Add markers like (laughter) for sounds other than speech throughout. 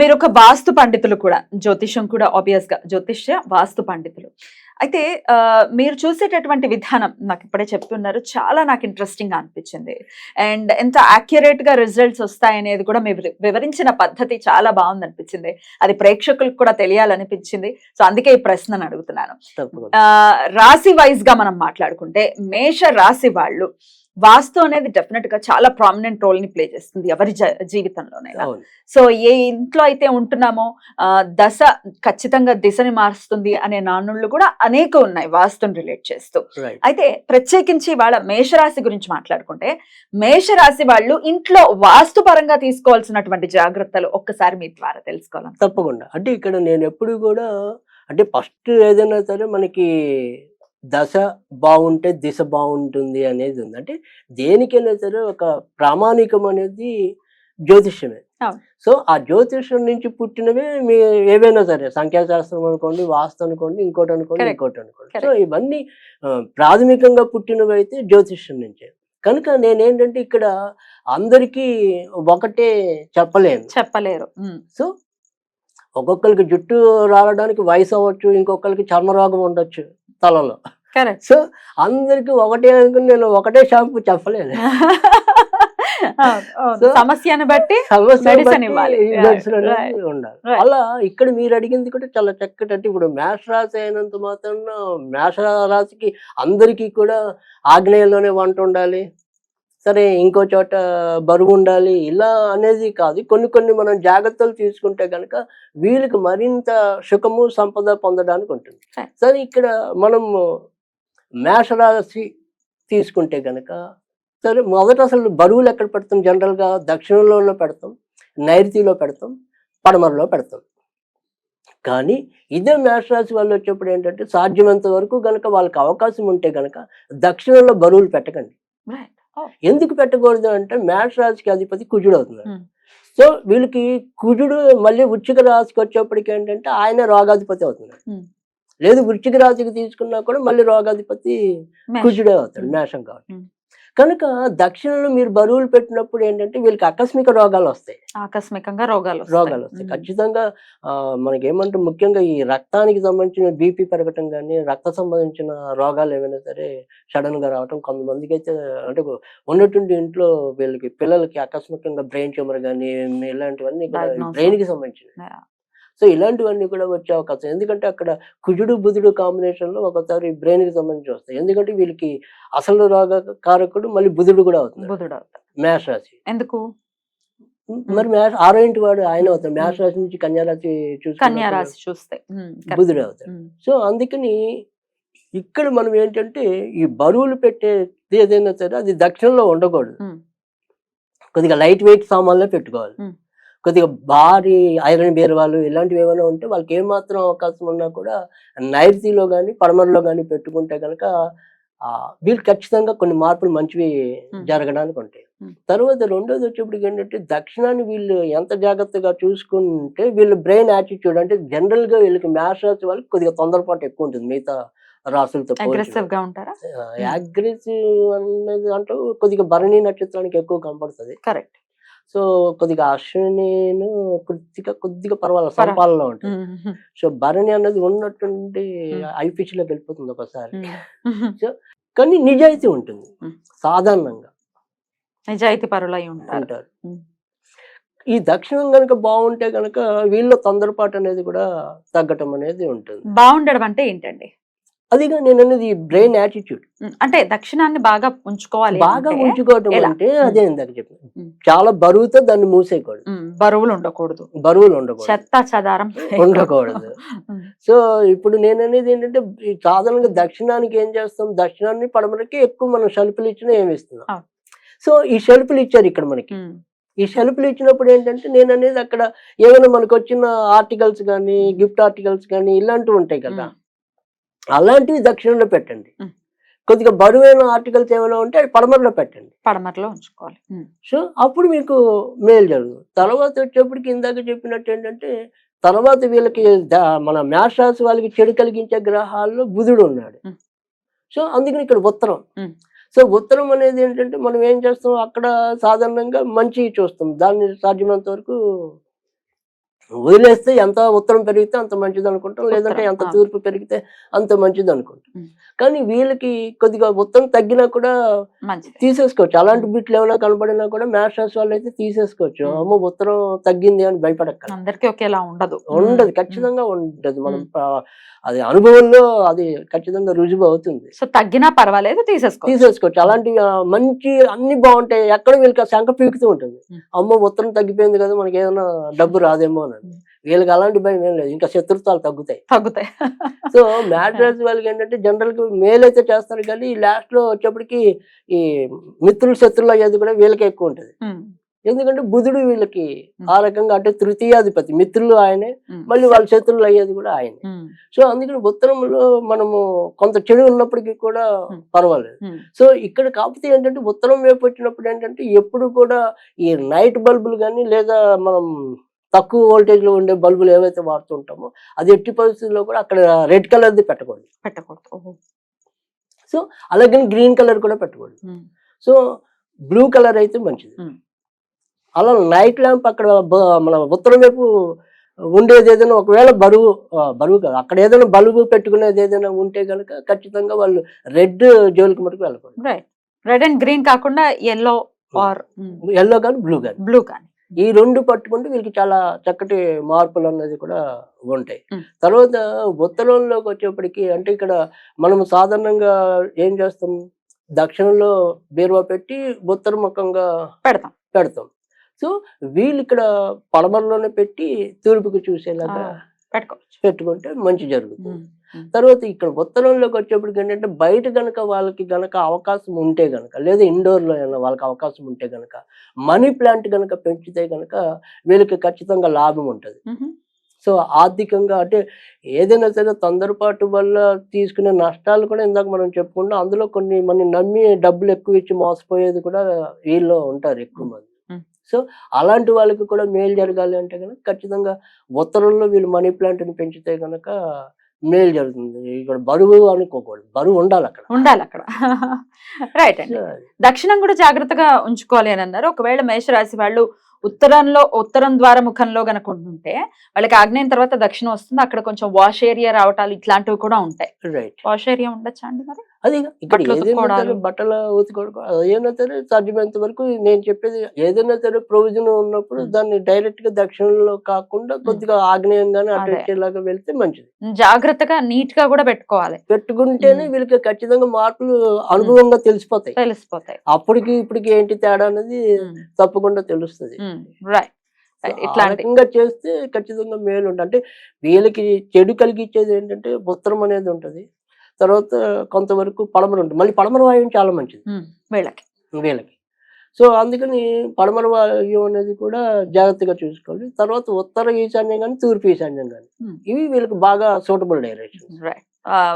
మీరు ఒక వాస్తు పండితులు కూడా జ్యోతిష్యం కూడా ఆబ్వియస్గా జ్యోతిష్య వాస్తు పండితులు. అయితే మీరు చూసేటటువంటి విధానం నాకు ఇప్పుడే చెప్తున్నారు చాలా నాకు ఇంట్రెస్టింగ్గా అనిపించింది. అండ్ ఎంత యాక్యురేట్గా రిజల్ట్స్ వస్తాయనేది కూడా మీరు వివరించిన పద్ధతి చాలా బాగుంది అనిపించింది. అది ప్రేక్షకులకు కూడా తెలియాలనిపించింది. సో అందుకే ఈ ప్రశ్నను అడుగుతున్నాను. రాశి వైజ్గా మనం మాట్లాడుకుంటే మేష రాశి వాళ్ళు వాస్తు అనేది డెఫినెట్గా చాలా ప్రామినెంట్ రోల్ని ప్లే చేస్తుంది ఎవరి జ- జీవితంలోనైనా. అవును. సో ఏ ఇంట్లో అయితే ఉంటున్నామో దశ ఖచ్చితంగా దిశని మారుస్తుంది అనే నానుళ్ళు కూడా అనేక ఉన్నాయి వాస్తుని రిలేట్ చేస్తూ. అయితే ప్రత్యేకించి వాళ్ళ మేషరాశి గురించి మాట్లాడుకుంటే మేషరాశి వాళ్ళు ఇంట్లో వాస్తు పరంగా తీసుకోవాల్సినటువంటి జాగ్రత్తలు ఒక్కసారి మీ ద్వారా తెలుసుకోవాలి తప్పకుండా. అంటే ఇక్కడ నేను ఎప్పుడు కూడా అంటే ఫస్ట్ ఏదైనా సరే మనకి దశ బాగుంటే దిశ బాగుంటుంది అనేది ఉంది. అంటే దేనికైనా సరే ఒక ప్రామాణికం అనేది జ్యోతిష్యమే. సో ఆ జ్యోతిష్యం నుంచి పుట్టినవే మీ ఏవైనా సరే సంఖ్యాశాస్త్రం అనుకోండి వాస్తు అనుకోండి ఇంకోటి అనుకోండి. ఇంకోటి అనుకోండి. సో. ఇవన్నీ ప్రాథమికంగా పుట్టినవి అయితే జ్యోతిష్యం నుంచే. కనుక నేనేంటంటే ఇక్కడ అందరికీ ఒకటే చెప్పలేను. చెప్పలేరు. సో ఒక్కొక్కరికి జుట్టు రాలడానికి వయసు అవ్వచ్చు ఇంకొకరికి చర్మరోగం ఉండొచ్చు. తలలో. కరెక్ట్ సో అందరికి ఒకటే అనుకుని నేను ఒకటే షాంపూ చెప్పలేను. (laughs) సమస్యను బట్టి. ఉండాలి. అలా ఇక్కడ మీరు అడిగింది కూడా చాలా చక్కటి అంటే ఇప్పుడు మేష రాశి అయినంత మాత్రం మేష రాశికి అందరికీ కూడా ఆగ్నేయంలోనే వంట ఉండాలి. సరే ఇంకో చోట బరువు ఉండాలి ఇలా అనేది కాదు. కొన్ని కొన్ని మనం జాగ్రత్తలు తీసుకుంటే కనుక వీళ్ళకి మరింత సుఖము సంపద పొందడానికి ఉంటుంది. సరే ఇక్కడ మనం మేషరాశి తీసుకుంటే కనుక సరే మొదట అసలు బరువులు ఎక్కడ పెడతాం? జనరల్గా దక్షిణంలోనే పెడతాం నైరుతిలో పెడతాం పడమరలో పెడతాం. కానీ ఇదే మేషరాశి వాళ్ళు వచ్చేప్పుడు ఏంటంటే సాధ్యమైనంత వరకు గనక వాళ్ళకి అవకాశం ఉంటే గనక దక్షిణంలో బరువులు పెట్టకండి. ఎందుకు పెట్టకూడదు అంటే మేష రాశికి అధిపతి కుజుడు అవుతున్నాడు Hmm. సో వీళ్ళకి కుజుడు మళ్ళీ వృచ్చిక రాశికి వచ్చేప్పటికి ఏంటంటే ఆయన రోగాధిపతి అవుతున్నాడు Hmm. లేదు వృచ్చిక రాశికి తీసుకున్నా కూడా మళ్ళీ రోగాధిపతి. కుజుడే అవుతాడు Hmm. మేషం కాబట్టి. కనుక దక్షిణంలో మీరు బరువులు పెట్టినప్పుడు ఏంటంటే వీళ్ళకి ఆకస్మిక రోగాలు వస్తాయి ఆకస్మికంగా రోగాలు వస్తాయి. రోగాలు వస్తాయి. ఖచ్చితంగా మనకి ఏమంటే ముఖ్యంగా ఈ రక్తానికి సంబంధించిన బీపీ పెరగటం కానీ రక్త సంబంధించిన రోగాలు ఏమైనా సరే సడన్గా రావటం కొంతమందికి అయితే అంటే ఉన్నటువంటి ఇంట్లో వీళ్ళకి పిల్లలకి ఆకస్మికంగా బ్రెయిన్ ట్యూమర్ కానీ ఇలాంటివన్నీ. బ్రెయిన్కి సంబంధించినవి. సో ఇలాంటివన్నీ కూడా వచ్చే అవకాశం. ఎందుకంటే అక్కడ కుజుడు బుధుడు కాంబినేషన్లో ఒకసారి బ్రెయిన్కి సంబంధించి వస్తాయి. ఎందుకంటే వీళ్ళకి అసలు రోగ కారకుడు మళ్ళీ బుధుడు కూడా అవుతుంది బుధుడు అవుతాడు. మేష రాశి. ఎందుకు? మరి మేష ఆరో ఇంటి వాడు ఆయన అవుతాడు. మేష రాశి నుంచి కన్యా రాశి కన్యా చూసుకున్నప్పుడు రాశి చూస్తే. ఉమ్, correct. బుధుడు అవుతాడు. సో అందుకని ఇక్కడ మనం ఏంటంటే ఈ బరువులు పెట్టే ఏదైనా సరే అది దక్షిణంలో ఉండకూడదు. కొద్దిగా లైట్ వెయిట్ సామాన్లే పెట్టుకోవాలి. కొద్దిగా భారీ ఐరన్ బీరవాళ్ళు ఇలాంటివి ఏమైనా ఉంటే వాళ్ళకి ఏమాత్రం అవకాశం ఉన్నా కూడా నైరుతిలో కానీ పడమరలో కానీ పెట్టుకుంటే కనుక వీళ్ళు ఖచ్చితంగా కొన్ని మార్పులు మంచివి. జరగడానికి ఉంటాయి. తర్వాత రెండోది వచ్చేప్పటికి ఏంటంటే దక్షిణాన్ని వీళ్ళు ఎంత జాగ్రత్తగా చూసుకుంటే వీళ్ళ బ్రెయిన్ యాటిట్యూడ్ అంటే జనరల్గా వీళ్ళకి మ్యాథ్స్ రాసి వాళ్ళకి కొద్దిగా తొందరపాటు ఎక్కువ ఉంటుంది మిగతా రాసులతో అగ్రెసివ్ అనేది అంటే కొద్దిగా భరణి నక్షత్రానికి ఎక్కువ కనపడుతుంది. కరెక్ట్ సో కొద్దిగా అశ్వినిను కొద్దిగా కొద్దిగా పర్వాలేదు పర్వా- సంపాలలో ఉంటుంది సో భరణి అనేది ఉన్నట్టుండి Hmm. ఐ ఫిష్లోకి వెళ్ళిపోతుంది ఒకసారి కానీ నిజాయితీ ఉంటుంది. సాధారణంగా. నిజాయితీ పరులై ఉంటారు. ఈ దక్షిణం కనుక బాగుంటే కనుక వీళ్ళ తొందరపాటు అనేది కూడా తగ్గటం అనేది ఉంటుంది. బాగుండడం అంటే ఏంటండి? అదిగా నేను అనేది బ్రెయిన్ యాటిట్యూడ్. అంటే దక్షిణాన్ని బాగా ఉంచుకోవాలి బాగా ఎలా? అంటే అదే ఇందాక చెప్పాను. చాలా బరువుతో దాన్ని మూసేయకూడదు. బరువులు ఉండకూడదు. బరువులు ఉండకూడదు. చెత్త చదారం. ఉండకూడదు. సో ఇప్పుడు నేను అనేది ఏంటంటే సాధారణంగా దక్షిణానికి ఏం చేస్తాం? దక్షిణాన్ని పడమరకి ఎక్కువ మనం షెల్ఫ్లు ఇచ్చినా ఏమి ఇస్తున్నాం. సో ఈ షెల్ఫ్లు ఇచ్చారు ఇక్కడ మనకి. ఈ షెల్ఫ్లు ఇచ్చినప్పుడు ఏంటంటే నేను అనేది అక్కడ ఏమైనా మనకు వచ్చిన ఆర్టికల్స్ కానీ గిఫ్ట్ ఆర్టికల్స్ కానీ ఇలాంటివి ఉంటాయి కదా. అలాంటివి దక్షిణంలో పెట్టండి. కొద్దిగా బరువైన ఆర్టికల్స్ ఏమైనా ఉంటే పడమరలో పెట్టండి. పడమరలో ఉంచుకోవాలి. సో అప్పుడు మీకు మేలు జరుగుతుంది. తర్వాత వచ్చేప్పటికి ఇందాక చెప్పినట్టు ఏంటంటే తర్వాత వీళ్ళకి ద- మన రాశి వాళ్ళకి చెడు కలిగించే గ్రహాల్లో బుధుడు ఉన్నాడు. సో అందుకని ఇక్కడ ఉత్తరం. సో ఉత్తరం అనేది ఏంటంటే మనం ఏం చేస్తాం? అక్కడ సాధారణంగా మంచి చూస్తాం. దాన్ని సాధ్యమైనంత వరకు వదిలేస్తే ఎంత ఉత్తరం పెరిగితే అంత మంచిది అనుకుంటాం లేదంటే ఎంత. తూర్పు పెరిగితే అంత మంచిది అనుకుంటాం. కానీ వీళ్ళకి కొద్దిగా ఉత్తరం తగ్గినా కూడా తీసేసుకోవచ్చు. అలాంటి బిట్లు ఏమైనా కనపడినా కూడా మ్యాథ్స్ రాసి వాళ్ళు అయితే తీసేసుకోవచ్చు. మ్మ్. అమ్మో ఉత్తరం తగ్గింది అని భయపడక్క అందరికీ ఒకేలా ఉండదు. ఉండదు ఖచ్చితంగా ఉండదు. మనం అది అనుభవంలో అది ఖచ్చితంగా రుజువు అవుతుంది. సో తగ్గినా పర్వాలేదు తీసేసుకో తీసేసుకోవచ్చు. అలాంటి మంచి అన్ని బాగుంటాయి. ఎక్కడ వీళ్ళకి శంక పీకుతూ ఉంటుంది. మ్మ్. అమ్మో ఉత్తరం తగ్గిపోయింది కదా మనకి ఏదైనా డబ్బు రాదేమో అని. వీళ్ళకి అలాంటి భయం ఏం లేదు. ఇంకా శత్రుత్వాలు తగ్గుతాయి. తగ్గుతాయి. సో మ్యాథ్స్ రాసి వాళ్ళకి ఏంటంటే జనరల్గా మేల్ అయితే చేస్తారు కానీ లాస్ట్లో వచ్చేప్పటికి ఈ మిత్రులు శత్రులు అయ్యేది కూడా వీళ్ళకి ఎక్కువ ఉంటుంది. ఎందుకంటే బుధుడు వీళ్ళకి. ఆ రకంగా అంటే తృతీయాధిపతి. మిత్రులు ఆయనే మళ్ళీ వాళ్ళ శత్రువులు అయ్యేది కూడా ఆయనే. సో అందుకని ఉత్తరంలో మనము కొంత చెడు ఉన్నప్పటికీ కూడా. పర్వాలేదు. సో ఇక్కడ కాకపోతే ఏంటంటే ఉత్తరం వైపు వచ్చినప్పుడు ఏంటంటే ఎప్పుడు కూడా ఈ నైట్ బల్బులు కానీ లేదా మనం తక్కువ వోల్టేజ్లో ఉండే బల్బులు ఏవైతే వాడుతుంటామో అది ఎట్టి పరిస్థితుల్లో కూడా అక్కడ రెడ్ కలర్ది పెట్టకూడదు. పెట్టకూడదు. ఓహో. అలాగే గ్రీన్ కలర్ కూడా పెట్టకూడదు. సో బ్లూ కలర్ అయితే మంచిది. అలా నైట్ ల్యాంప్ అక్కడ మన ఉత్తరం వైపు ఉండేది ఏదైనా ఒకవేళ బరువు బరువు కాదు అక్కడ ఏదైనా బలుబు పెట్టుకునేది ఏదైనా ఉంటే కనుక ఖచ్చితంగా వాళ్ళు రెడ్ జోలికి మటుకు వెళ్ళకూడదు. రైట్ రెడ్ అండ్ గ్రీన్ కాకుండా ఎల్లో ఆర్ ఎల్లో కానీ బ్లూ కానీ. బ్లూ కానీ. ఈ రెండు పట్టుకుంటే వీళ్ళకి చాలా చక్కటి మార్పులు అన్నది కూడా ఉంటాయి. తర్వాత ఉత్తరంలోకి వచ్చేప్పటికి అంటే ఇక్కడ మనం సాధారణంగా ఏం చేస్తాం? దక్షిణంలో బీరువా పెట్టి ఉత్తర ముఖంగా పెడతాం. పెడతాం. సో వీళ్ళు ఇక్కడ పడమరలోనే పెట్టి తూర్పుకు చూసేలాగా పెట్టుకోవచ్చు. పెట్టుకుంటే మంచి జరుగుతుంది. తర్వాత ఇక్కడ ఉత్తరంలోకి వచ్చేప్పటికి ఏంటంటే బయట గనక వాళ్ళకి గనక అవకాశం ఉంటే గనక లేదా ఇండోర్లో అయినా వాళ్ళకి అవకాశం ఉంటే గనక మనీ ప్లాంట్ గనక పెంచితే గనక వీళ్ళకి ఖచ్చితంగా లాభం ఉంటుంది. సో ఆర్థికంగా అంటే ఏదైనా సరే తొందరపాటు వల్ల తీసుకునే నష్టాలు కూడా ఇందాక మనం చెప్పుకున్నాం. అందులో కొన్ని మన నమ్మి డబ్బులు ఎక్కువ ఇచ్చి మోసపోయేది కూడా వీళ్ళు ఉంటారు ఎక్కువ మంది. సో అలాంటి వాళ్ళకి కూడా మేలు జరగాలి అంటే కనుక ఖచ్చితంగా ఉత్తరంలో వీళ్ళు మనీ ప్లాంట్ని పెంచితే కనుక మేలు జరుగుతుంది. ఇక్కడ బరువు అనుకోకూడదు. బరువు ఉండాలి అక్కడ. ఉండాలి అక్కడ. రైట్ అండి. దక్షిణం కూడా జాగ్రత్తగా ఉంచుకోవాలి అని అన్నారు. ఒకవేళ మేషరాశి వాళ్ళు ఉత్తరంలో ఉత్తరం ద్వార ముఖంలో గనక ఉంటే వాళ్ళకి ఆగ్నేయం తర్వాత దక్షిణం వస్తుంది. అక్కడ కొంచెం వాష్ ఏరియా రావటాలు ఇట్లాంటివి కూడా ఉంటాయి. రైట్ వాష్ ఏరియా ఉండొచ్చా అండి మరి? అది ఇక్కడ బట్టలు ఏదైనా. సరే బట్టలు ఉతుకోవడం ఏదైనా సరే సాధ్యమైనంత వరకు నేను చెప్పేది ఏదైనా సరే ప్రొవిజన్ ఉన్నప్పుడు. దాన్ని డైరెక్ట్గా దక్షిణంలో కాకుండా కొద్దిగా ఆగ్నేయంగానే అటు. ఇచ్చేలాగా వెళ్తే మంచిది. జాగ్రత్తగా నీట్గా కూడా పెట్టుకోవాలి. పెట్టుకుంటేనే. వీళ్ళకి ఖచ్చితంగా మార్పులు అనుభవంగా తెలిసిపోతాయి. తెలిసిపోతాయి. అప్పటికి ఇప్పటికి ఏంటి తేడా అనేది తప్పకుండా తెలుస్తుంది. రైట్ రకంగా చేస్తే ఖచ్చితంగా మేలు ఉంటుంది అంటే వీళ్ళకి చెడు కలిగించేది ఏంటంటే ఉత్తరం అనేది ఉంటది. తర్వాత కొంతవరకు పడమర ఉంటుంది. మళ్ళీ పడమర వాయువు చాలా మంచిది. వీళ్ళకి. వీళ్ళకి. సో అందుకని పడమర వాయువు అనేది కూడా జాగ్రత్తగా చూసుకోవాలి. తర్వాత ఉత్తర ఈశాన్యం కానీ తూర్పు ఈశాన్యం కానీ. ఇవి వీళ్ళకి బాగా సూటబుల్ డైరెక్షన్ రైట్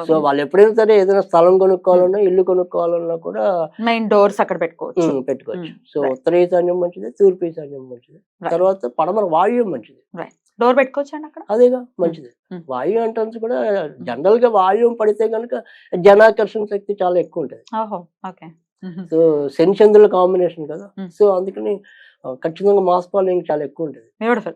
సో వాళ్ళు ఎప్పుడైనా సరే ఏదైనా స్థలం కొనుక్కోవాలన్నా ఇల్లు కొనుక్కోవాలన్నా కూడా మెయిన్ డోర్స్ అక్కడ పెట్టుకోవచ్చు. పెట్టుకోవచ్చు. సో. ఉత్తర ఈశాన్యం మంచిది తూర్పు ఈశాన్యం మంచిది. తర్వాత పడమర వాయువు మంచిది. డోర్ పెట్టుకోవచ్చు అక్కడ? అదేగా మంచిది. వాయువు అంటే కూడా జనరల్గా వాయువు పడితే కనుక జనాకర్షణ శక్తి చాలా ఎక్కువ ఉంటుంది. సో శనిచంద్రుల కాంబినేషన్ కదా. సో అందుకని ఖచ్చితంగా మాస్ ఫాలోయింగ్ చాలా ఎక్కువ ఉంటుంది. బ్యూటిఫుల్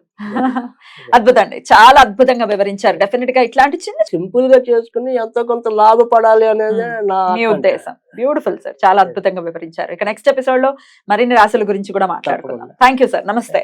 అద్భుతం అండి చాలా అద్భుతంగా వివరించారు. డెఫినెట్గా ఇట్లాంటి చిన్న సింపుల్గా చేసుకుని ఎంతో కొంత లాభపడాలి అనేది. నా మీ. ఉద్దేశం. బ్యూటిఫుల్ సార్ చాలా అద్భుతంగా వివరించారు. ఇక నెక్స్ట్ ఎపిసోడ్లో మరిన్ని రాశుల గురించి కూడా మాట్లాడుకుందాం. థ్యాంక్ యూ సార్ నమస్తే.